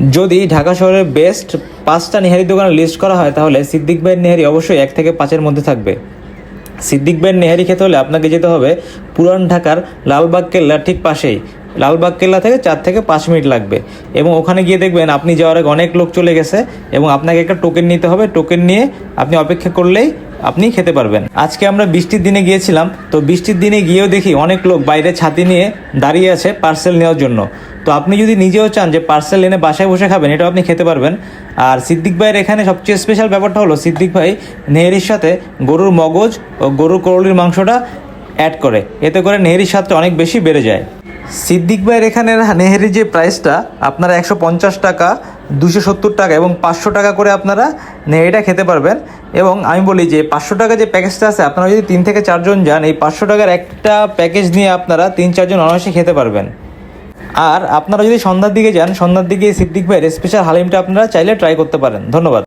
যদি ঢাকা শহরের বেস্ট পাঁচটা নেহারি দোকানে লিস্ট করা হয়, তাহলে সিদ্দিক ভাইয়ের নেহারি অবশ্যই এক থেকে পাঁচের মধ্যে থাকবে। সিদ্দিক ভাইয়ের নেহারি খেতে হলে আপনাকে যেতে হবে পুরান ঢাকার লালবাগ কেল্লার ঠিক পাশেই। লালবাগ কেল্লা থেকে চার থেকে পাঁচ মিনিট লাগবে। এবং ওখানে গিয়ে দেখবেন আপনি যাওয়ার আগে অনেক লোক চলে গেছে এবং আপনাকে একটা টোকেন নিতে হবে। টোকেন নিয়ে আপনি অপেক্ষা করলেই আপনি খেতে পারবেন। আজকে আমরা বৃষ্টির দিনে গিয়েছিলাম, তো বৃষ্টির দিনে গিয়েও দেখি অনেক লোক বাইরে ছাতি নিয়ে দাঁড়িয়ে আছে পার্সেল নেওয়ার জন্য। তো আপনি যদি নিজেও চান যে পার্সেল এনে বাসায় বসে খাবেন, এটাও আপনি খেতে পারবেন। আর সিদ্দিক ভাইয়ের এখানে সবচেয়ে স্পেশাল ব্যাপারটা হলো, সিদ্দিক ভাই নেহেরির সাথে গরুর মগজ ও গরুর করলির মাংসটা অ্যাড করে। এতে করে নেহেরির স্বাদটা অনেক বেশি বেড়ে যায়। সিদ্দিক ভাইয়ের এখানের নেহেরির যে প্রাইসটা আপনারা একশো পঞ্চাশ টাকা দুশো সত্তর টাকা এবং পাঁচশো টাকা করে আপনারা এটা খেতে পারবেন। এবং আমি বলি যে পাঁচশো টাকা যে প্যাকেজটা আছে, আপনারা যদি তিন থেকে চারজন যান, এই পাঁচশো টাকার একটা প্যাকেজ নিয়ে আপনারা তিন, চারজন অনায়াসে খেতে পারবেন। আর আপনারা যদি সন্ধ্যার দিকে যান, সন্ধ্যার দিকে সিদ্দিক ভাইয়ের স্পেশাল হালিমটা আপনারা চাইলে ট্রাই করতে পারেন। ধন্যবাদ।